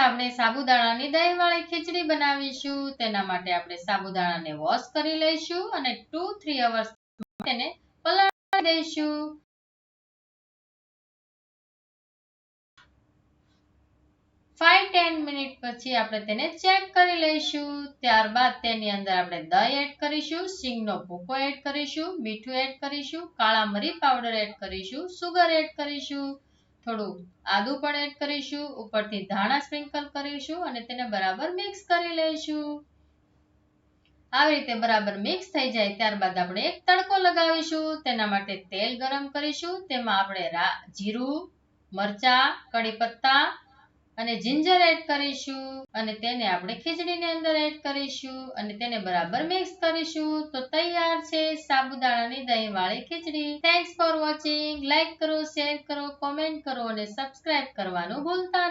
આપણે સાબુદાણાની દહીંવાળી ખીચડી બનાવીશું. તેના માટે આપણે સાબુદાણાને વોશ કરી લઈશું અને ટુ થ્રી અવર્સ તેને પલાળી દઈશું. ફાઈવ ટેન મિનિટ પછી આપણે તેને ચેક કરી લઈશું. ત્યારબાદ તેની અંદર આપણે દહીં એડ કરીશું, સિંગનો ભૂકો એડ કરીશું, મીઠું એડ કરીશું, કાળા મરી પાવડર એડ કરીશું સુગર એડ કરીશું. થોડું આદુ પણ એડ કરીશું, ઉપરથી ધાણા સ્પ્રિંકલ કરીશું અને તેને બરાબર મિક્સ કરી લઈશું. આવી રીતે બરાબર મિક્સ થઈ જાય ત્યારબાદ આપણે એક તડકો લગાવીશું, તેના માટે તેલ ગરમ કરીશું, તેમાં આપણે જીરું, મરચા કડી પત્તા અને જિંજર એડ કરીશું, અને તેને આપણે ખીચડીની અંદર એડ કરીશું, અને તેને બરાબર મિક્સ કરીશું. તો તૈયાર છે સાબુદાણાની દહીંવાળી ખીચડી. થેન્ક્સ ફોર વોચિંગ લાઈક કરો શેર કરો કોમેન્ટ કરો, અને સબસ્ક્રાઇબ કરવાનું ભૂલતા